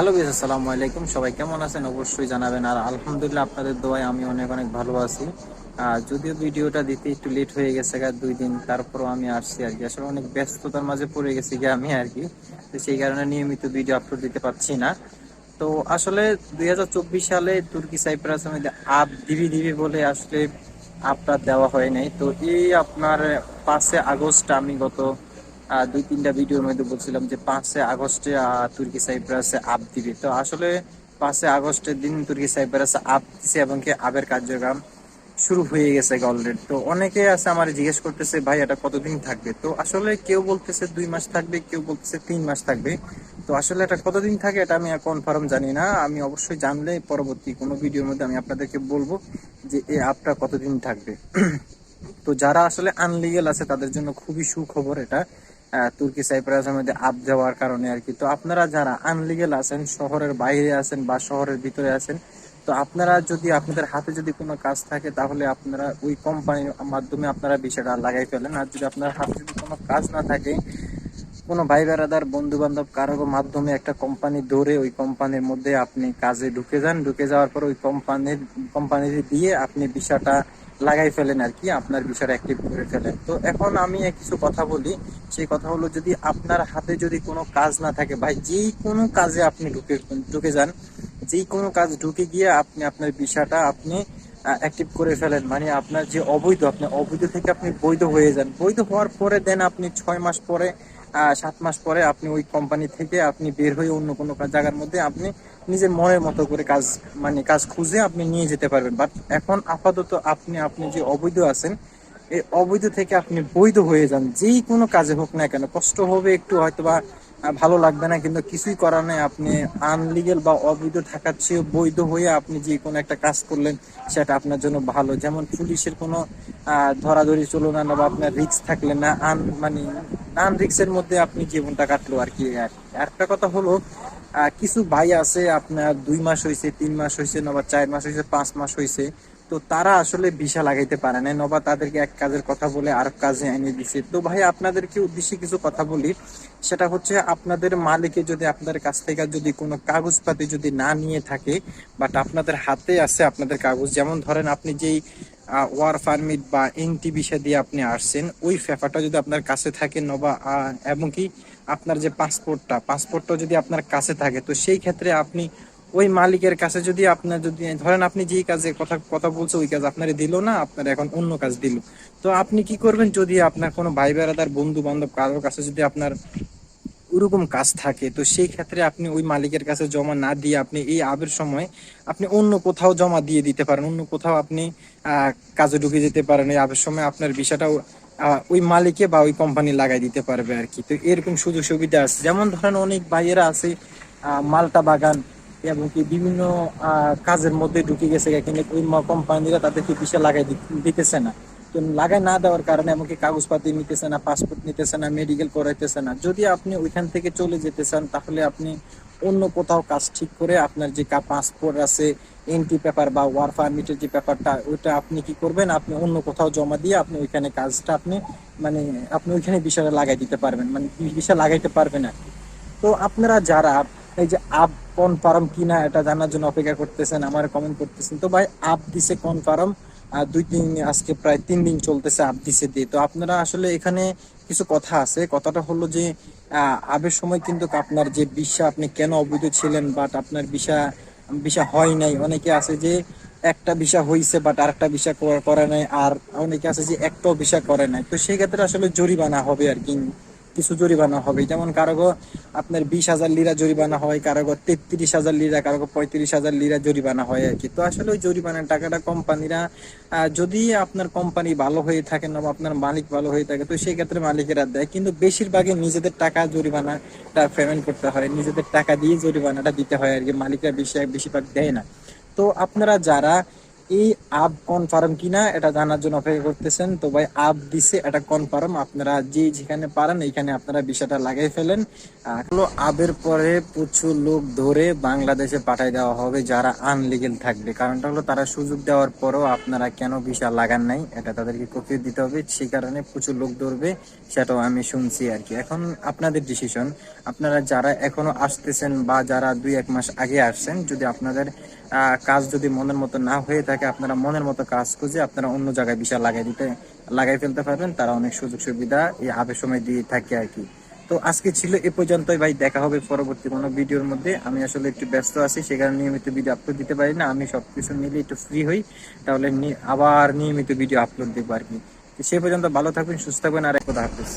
Hello বিস আসসালামু আলাইকুম। সবাই কেমন আছেন? অবশ্যই জানাবেন। আর আলহামদুলিল্লাহ আপনাদের দোয়ায় আমি অনেক অনেক ভালো আছি। আর যদিও ভিডিওটা দিতে একটু লেট হয়ে গেছে গা, দুই দিন। তারপরও আমি আসছি আর কি। আসলে অনেক ব্যস্ততার মাঝে পড়ে গেছি গিয়ে আমি আর কি। তো সেই কারণে নিয়মিত ভিডিও আপলোড দিতে পারছি না। তো আসলে দুই হাজার চব্বিশ সালে তুর্কি সাইপ্রাসের মধ্যে আপ দিবি দিবি বলে আসলে আপটা দেওয়া হয় নাই। তো এই আপনার পাঁচে আগস্ট আমি গত দুই, তিনটা ভিডিওর মধ্যে বলছিলাম যে পাঁচে আগস্টে তুর্কি সাইপ্রাসে আপ দিবে। তো আসলে পাঁচে আগস্টের দিন তুর্কি সাইপ্রাসে আপ দিছে এবং কি আবের কার্যক্রম শুরু হয়ে গেছে অলরেডি তো অনেকে আছে আমার জিজ্ঞেস করতেছে, ভাই, এটা কতদিন থাকবে? তো আসলে কেউ বলতেছে দুই মাস থাকবে, কেউ বলতেছে তিন মাস থাকবে। তো আসলে এটা কতদিন থাকে এটা আমি কনফার্ম জানি না। আমি অবশ্যই জানলে পরবর্তী কোনো ভিডিওর মধ্যে আমি আপনাদেরকে বলব যে এই আপটা কতদিন থাকবে। তো যারা আসলে আনলিগেল আছে তাদের জন্য খুবই সুখবর এটা। তুর্কি সাইপ্রাসের মধ্যে আপ যাওয়ার কারণে আর কি। তো আপনারা যারা আনলিগেল আছেন, শহরের বাইরে আছেন বা শহরের ভিতরে আছেন, তো আপনারা যদি, আপনাদের হাতে যদি কোনো কাজ থাকে, তাহলে আপনারা ওই কোম্পানির মাধ্যমে আপনারা বিষয়টা লাগাই ফেলেন। আর যদি আপনার হাতে যদি কোনো কাজ না থাকে, কোনো ভাই বেড়াদার বন্ধু বান্ধব কারও মাধ্যমে একটা কোম্পানি ধরে ওই কোম্পানির মধ্যে আপনি কাজে ঢুকে যান। ঢুকে যাওয়ার পর ওই কোম্পানির কোম্পানির দিয়ে আপনি বিষয়টা লাগাই ফেলেন আর কি, আপনার বিষয়টা অ্যাক্টিভ করে ফেলেন। তো এখন আমি কিছু কথা বলি, সেই কথা হলো যদি আপনার হাতে যদি কোনো কাজ না থাকে, ভাই, যেই কোনো কাজে আপনি ঢুকে ঢুকে যান, যেই কোনো কাজ ঢুকে গিয়ে আপনি আপনার বিষয়টা আপনি অ্যাক্টিভ করে ফেলেন মানে আপনার যে অবৈধ, আপনি অবৈধ থেকে আপনি বৈধ হয়ে যান। বৈধ হওয়ার পরে দেন আপনি ছয় মাস পরে সাত মাস পরে আপনি ওই কোম্পানি থেকে আপনি বের হয়ে অন্য কোনো জায়গার মধ্যে আপনি নিজের মনের মতো করে কাজ মানে কাজ খুঁজে আপনি নিয়ে যেতে পারবেন। বাট এখন আপাতত আপনি আপনি যে অবৈধ আছেন এই অবৈধ থেকে আপনি বৈধ হয়ে যান। যেই কোনো কাজে হোক না কেন কষ্ট হবে একটু হয়তোবা আহ, ভালো লাগবে না, কিন্তু কিছুই করার নেই। আপনি আনলিগেল বা অবৈধ থাকার চেয়ে বৈধ হয়ে আপনি যে কোনো একটা কাজ করলেন, সেটা আপনার জন্য ভালো। যেমন পুলিশের কোনো ধরাধরি চলো না, বা আপনার রিক্স থাকলে না, আন মানে আন রিক্সের মধ্যে আপনি জীবনটা কাটলো আর কি। একটা কথা হলো কিছু ভাই আছে, আপনার দুই মাস হয়েছে তিন মাস হয়েছে না বা চার মাস হয়েছে পাঁচ মাস হয়েছে তো তারা আসলে ভিসা লাগাইতে পারে না নবা তাদেরকে এক কাজের কথা বলে আর কাজে এনে দিছে। তো ভাই, আপনাদেরকে উদ্দেশ্যে কিছু কথা বলি। সেটা হচ্ছে আপনাদের মালিকে যদি আপনাদের কাছ থেকে যদি কোনো কাগজপাতি যদি না নিয়ে থাকে বাট আপনাদের হাতে আছে আপনাদের কাগজ, যেমন ধরেন আপনি যেই ওয়ার পারমিট বা এনটি ভিসা দিয়ে আপনি আসছেন, ওই পেপারটা যদি আপনার কাছে থাকে, নবা এবং কি আপনার যে পাসপোর্টটা পাসপোর্টটা যদি আপনার কাছে থাকে, তো সেই ক্ষেত্রে আপনি ওই মালিকের কাছে যদি আপনার যদি, ধরেন আপনি যেই কাজে কথা কথা বলছে, ওই কাজ আপনার দিল না, আপনার এখন অন্য কাজ দিল। তো আপনি কি করবেন যদি আপনার কোনো ভাই বেড়াদার বন্ধু বান্ধব কারোর কাছে যদি আপনার ওরকম কাজ থাকে, তো সেই ক্ষেত্রে আপনি ওই মালিকের কাছে জমা না দিয়ে আপনি এই আবের সময় আপনি অন্য কোথাও জমা দিয়ে দিতে পারেন, অন্য কোথাও আপনি কাজে ঢুকে যেতে পারেন। এই আবের সময় আপনার বিষয়টাও ওই মালিকে বা ওই কোম্পানি লাগাই দিতে পারবে আর কি। তো এরকম সুযোগ সুবিধা আছে। যেমন ধরেন অনেক ভাইয়েরা আছে মালটা বাগান এবং কি বিভিন্ন কাজের মধ্যে ঢুকে গেছে কিন্তু ওই কোম্পানিরা তাদেরকে বিষয় লাগাই দিতেছে না। তো লাগাই না দেওয়ার কারণে এমনকি কাগজপাতি নিতেছে না পাসপোর্ট নিতেছে না মেডিকেল করাইতেছে না। যদি আপনি ওইখান থেকে চলে যেতে চান, তাহলে আপনি অন্য কোথাও কাজ ঠিক করে আপনার যে পাসপোর্ট আছে এন্ট্রি পেপার বা ওয়ার পারমিটের যে পেপারটা ওইটা আপনি কি করবেন? আপনি অন্য কোথাও জমা দিয়ে আপনি ওইখানে কাজটা আপনি মানে আপনি ওইখানে বিষয়টা লাগাই দিতে পারবেন। মানে বিষয় লাগাইতে পারবেন আর। তো আপনারা যারা এই যে আপ কনফার্ম কিনা এটা জানার জন্য অপেক্ষা করতেছেন, আমার কমেন্ট করতেছেন। তো ভাই, আপ দিছে কনফার্ম আর দুই তিন, আজকে প্রায় তিন দিন চলতেছে আপ দিছে দিয়ে। তো আপনারা আসলে এখানে কিছু কথা আছে। কথাটা হলো যে আবের সময় কিন্তু আপনার যে বিষা, আপনি কেন অবৈধ ছিলেন বাট আপনার বিষা বিষা হয় নাই। অনেকে আছে যে একটা বিষা হইছে বাট আরেকটা বিষা করে নাই। আর অনেকে আছে যে একটাও বিষা করে নাই। তো সেই ক্ষেত্রে আসলে জরিমানা হবে আর কি। কিছু জরিমানা হবে। যেমন কারও আপনার বিশ হাজার লিরা জরিমানা হয়, কারও তেত্রিশ হাজার লিরা, কারও পঁয়ত্রিশ হাজার লিরা জরিমানা হয় আর কি। তো আসলে ওই জরিমানার টাকাটা কোম্পানিরা যদি আপনার কোম্পানি ভালো হয়ে থাকে না বা আপনার মালিক ভালো হয়ে থাকে, তো সেই ক্ষেত্রে মালিকেরা দেয়। কিন্তু বেশিরভাগই নিজেদের টাকা জরিমানাটা পেমেন্ট করতে হয়। নিজেদের টাকা দিয়ে জরিমানাটা দিতে হয় আর কি। মালিকরা বেশি, বেশিরভাগ দেয় না। তো আপনারা যারা এই আপ কনফার্ম কিনা এটা জানার জন্য অপেক্ষা করতেছেন। তো ভাই আপ দিছে, এটা কনফার্ম আপনারা যে যেখানে পারেন, এইখানে আপনারা বিষয়টা লাগাই ফেলেন। আবের পরে প্রচুর লোক ধরে বাংলাদেশে পাঠাই দেওয়া হবে, যারা আনলিগেল থাকবে। কারণটা হলো তারা সুযোগ দেওয়ার পরও আপনারা কেন ভিসা লাগান নাই, এটা তাদেরকে কপিয়ে দিতে হবে। সেই কারণে প্রচুর লোক ধরবে, সেটাও আমি শুনছি আর কি। এখন আপনাদের ডিসিশন আপনারা যারা এখনও আসতেছেন বা যারা দুই এক মাস আগে আসছেন, যদি আপনাদের কাজ যদি মনের মতো না হয়ে থাকে আপনারা মনের মতো কাজ খুঁজে আপনারা অন্য জায়গায় ভিসা লাগাই দিতে, লাগাই ফেলতে পারবেন। তারা অনেক সুযোগ সুবিধা এই আবের সময় দিয়ে থাকে আর কি। তো আজকে ছিল এ পর্যন্তই ভাই, দেখা হবে পরবর্তী কোনো ভিডিওর মধ্যে। আমি আসলে একটু ব্যস্ত আছি সে কারণে নিয়মিত ভিডিও আপলোড দিতে পারি না। আমি সবকিছু মিলে একটু ফ্রি হই, তাহলে আবার নিয়মিত ভিডিও আপলোড দেবো আর কি। সে পর্যন্ত ভালো থাকবেন, সুস্থ থাকবেন, আর এক কথা হাফিজ।